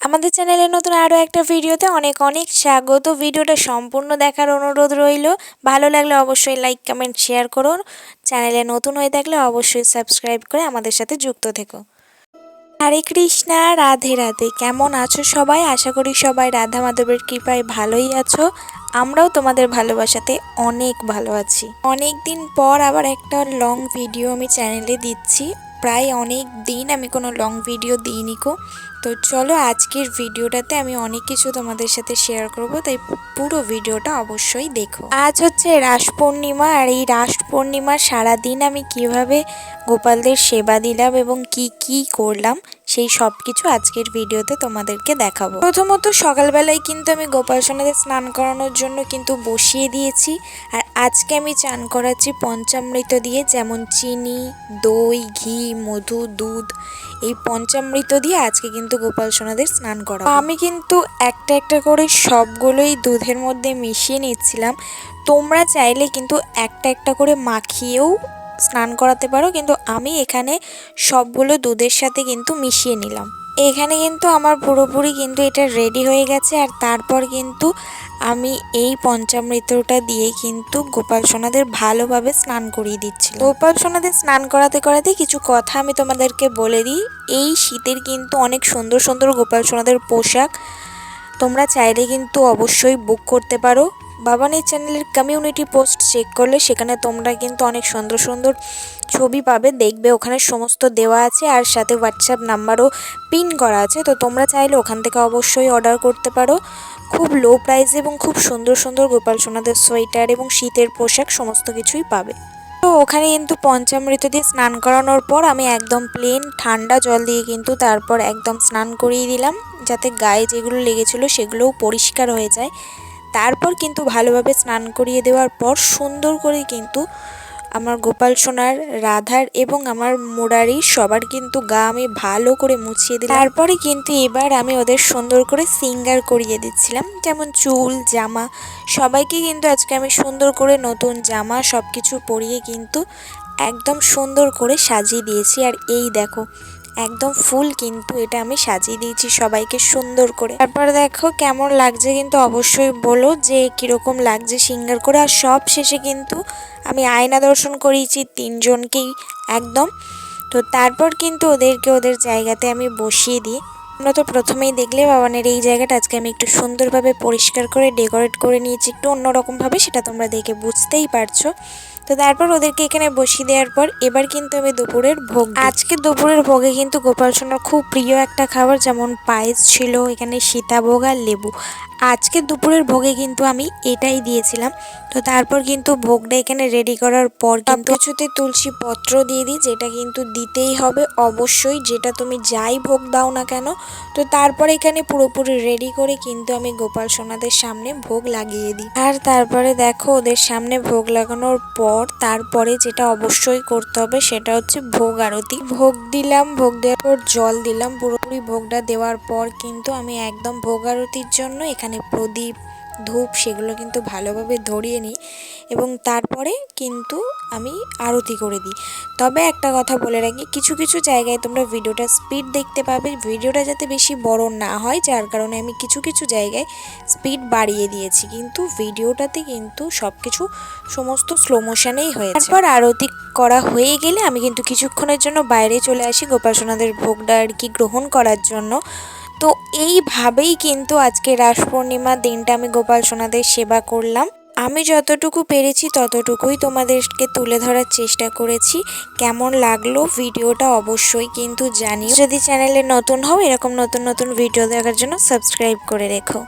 আমাদের চ্যানেলে নতুন আরও একটা ভিডিওতে অনেক অনেক স্বাগত। ভিডিওটা সম্পূর্ণ দেখার অনুরোধ রইল। ভালো লাগলে অবশ্যই লাইক কমেন্ট শেয়ার করুন। চ্যানেলে নতুন হয়ে থাকলে অবশ্যই সাবস্ক্রাইব করে আমাদের সাথে যুক্ত থেকো। হরে কৃষ্ণা, রাধে রাধে। কেমন আছো সবাই? আশা করি সবাই রাধা মাধবের কৃপায় ভালোই আছো। আমরাও তোমাদের ভালোবাসাতে অনেক ভালো আছি। অনেক দিন পর আবার একটা লং ভিডিও আমি চ্যানেলে দিচ্ছি। প্রায় অনেক দিন আমি কোনো লং ভিডিও দিইনি কো। তো চলো আজকের ভিডিওটাতে আমি অনেক কিছু তোমাদের সাথে শেয়ার করব, তাই পুরো ভিডিওটা অবশ্যই দেখো। আজ হচ্ছে রাস পূর্ণিমা, আর এই রাস পূর্ণিমার সারাদিন আমি কীভাবে গোপালদের সেবা দিলাম এবং কি কি করলাম, সেই সব কিছু আজকের ভিডিওতে তোমাদেরকে দেখাবো। প্রথমত সকালবেলায় কিন্তু আমি গোপাল সোনাদের স্নান করানোর জন্য কিন্তু বসিয়ে দিয়েছি, আর আজকে আমি চান করাচ্ছি পঞ্চামৃত দিয়ে, যেমন চিনি, দই, ঘি, মধু, দুধ। এই পঞ্চামৃত দিয়ে আজকে কিন্তু গোপাল সোনাদের স্নান করা আমি কিন্তু একটা একটা করে সবগুলোই দুধের মধ্যে মিশিয়ে নিচ্ছিলাম। তোমরা চাইলে কিন্তু একটা একটা করে মাখিয়েও স্নান করাতে পারো, কিন্তু আমি এখানে সবগুলো দুধের সাথে কিন্তু মিশিয়ে নিলাম। এখানে কিন্তু আমার পুরোপুরি কিন্তু এটা রেডি হয়ে গেছে আর তারপর কিন্তু আমি এই পঞ্চামৃতটা দিয়ে কিন্তু গোপাল সোনাদের ভালোভাবে স্নান করিয়ে দিচ্ছি গোপাল সোনাদের স্নান করাতে করাতে কিছু কথা আমি তোমাদেরকে বলে দিই। এই শীতের কিন্তু অনেক সুন্দর সুন্দর গোপাল সোনাদের পোশাক। তোমরা চাইলে কিন্তু অবশ্যই বুক করতে পারো। বাবানের চ্যানেলের কমিউনিটি পোস্ট চেক করলে সেখানে তোমরা কিন্তু অনেক সুন্দর সুন্দর ছবি পাবে, দেখবে, ওখানে সমস্ত দেওয়া আছে আর সাথে হোয়াটসঅ্যাপ নাম্বারও পিন করা আছে। তো তোমরা চাইলে ওখান থেকে অবশ্যই অর্ডার করতে পারো। খুব লো প্রাইসে এবং খুব সুন্দর সুন্দর গোপাল সোনাদের সোয়েটার এবং শীতের পোশাক সমস্ত কিছুই পাবে। তো ওখানে কিন্তু পঞ্চামৃত দিয়ে স্নান করানোর পর আমি একদম প্লেন ঠান্ডা জল দিয়ে কিন্তু তারপর একদম স্নান করিয়ে দিলাম, যাতে গায়ে যেগুলো লেগেছিলো সেগুলোও পরিষ্কার হয়ে যায়। তারপর কিন্তু ভালোভাবে স্নান করিয়ে দেওয়ার পর সুন্দর করে কিন্তু আমার গোপাল সোনার, রাধার এবং আমার মুরারির সবার কিন্তু গা আমি ভালো করে মুছিয়ে দিলাম। তারপরে কিন্তু এবার আমি ওদের সুন্দর করে সিঙ্গার করিয়ে দিচ্ছিলাম। যেমন চুল, জামা, সবাইকে কিন্তু আজকে আমি সুন্দর করে নতুন জামা সব কিছু পরিয়ে কিন্তু একদম সুন্দর করে সাজিয়ে দিয়েছি। আর এই দেখো একদম ফুল কিন্তু এটা আমি সাজিয়ে দিয়েছি সবাইকে সুন্দর করে। তারপর দেখো কেমন লাগছে কিন্তু অবশ্যই বলো যে কীরকম লাগছে সিঙ্গার করে। আর সব শেষে কিন্তু আমি আয়না দর্শন করিয়েছি তিনজনকেই একদম। তো তারপর কিন্তু ওদেরকে ওদের জায়গাতে আমি বসিয়ে দিই। আমরা তো প্রথমেই দেখলে বাবানের এই জায়গাটা, আজকে আমি একটু সুন্দরভাবে পরিষ্কার করে ডেকোরেট করে নিয়েছি, একটু অন্যরকমভাবে, সেটা তোমরা দেখে বুঝতেই পারছ। তো তারপর ওদেরকে এখানে বসিয়ে দেওয়ার পর, এবার কিন্তু আমি দুপুরের ভোগ আজকে দুপুরের ভোগে কিন্তু গোপাল খুব প্রিয় একটা খাবার, যেমন পায়েস ছিল, এখানে সীতাভোগ আর লেবু। আজকে দুপুরের ভোগে কিন্তু আমি এটাই দিয়েছিলাম। তো তারপর কিন্তু ভোগটা এখানে রেডি করার পর কিন্তু কিছুতে তুলসী পত্র দিয়ে দিই, যেটা কিন্তু দিতেই হবে অবশ্যই, যেটা তুমি যাই ভোগ দাও না কেন। তো তারপর এখানে পুরোপুরি রেডি করে কিন্তু আমি গোপাল সোনাদের সামনে ভোগ লাগিয়ে দিই। আর তারপরে দেখো, ওদের সামনে ভোগ লাগানোর পর তারপরে যেটা অবশ্যই করতে হবে সেটা হচ্ছে ভোগ আরতি। ভোগ দিলাম, ভোগ দেওয়ার পর জল দিলাম, পুরোপুরি ভোগটা দেওয়ার পর কিন্তু আমি একদম ভোগ আরতির জন্য এখানে প্রদীপ, ধূপ সেগুলো কিন্তু ভালোভাবে ধরিয়ে নিই এবং তারপরে কিন্তু আমি আরতি করে দিই। তবে একটা কথা বলে রাখি, কিছু কিছু জায়গায় তোমরা ভিডিওটা স্পিড দেখতে পাবে। ভিডিওটা যাতে বেশি বড় না হয়, যার কারণে আমি কিছু কিছু জায়গায় স্পিড বাড়িয়ে দিয়েছি। কিন্তু ভিডিওটাতে কিন্তু সব কিছু সমস্ত স্লো মোশনেই হয়েছে। তারপর আরতি করা হয়ে গেলে আমি কিন্তু কিছুক্ষণের জন্য বাইরে চলে আসি গোপাল সোনাদের ভোগটা আর কি গ্রহণ করার জন্য। তো এইভাবেই কিন্তু আজকে রাস পূর্ণিমার দিনটা আমি গোপাল সোনাদের সেবা করলাম। আমি যতটুকু পেরেছি ততটুকুই তোমাদেরকে তুলে ধরার চেষ্টা করেছি। কেমন লাগল ভিডিওটা অবশ্যই কিন্তু জানি যদি চ্যানেলে নতুন হও, এরকম নতুন নতুন ভিডিও দেখার জন্য সাবস্ক্রাইব করে রেখো।